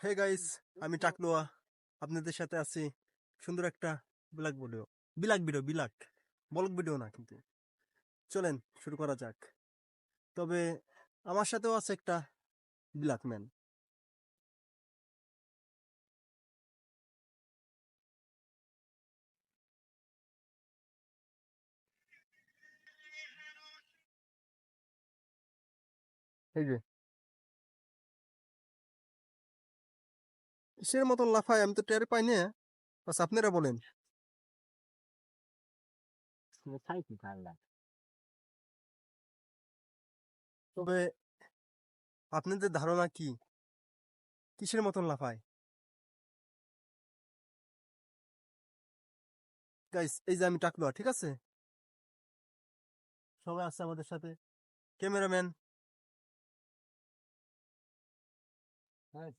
Hey guys আমি টাকলোয়া আপনাদের সাথে আছি সুন্দর একটা black video. Black video black. Black video না কিন্তু। চলেন শুরু করা যাক। তবে আমার সাথেও আছে একটা ব্ল্যাক ম্যান এই যে কিসের মতন লাফায় আমি তো টের পাই না। বাস আপনারা বলেন। তবে আপনাদের ধারণা কি? কিসের মতন লাফায়? গাইস এই যে আমি টাকলো ঠিক আছে? সবাই আছে আমাদের সাথে। ক্যামেরাম্যান। হ্যাঁ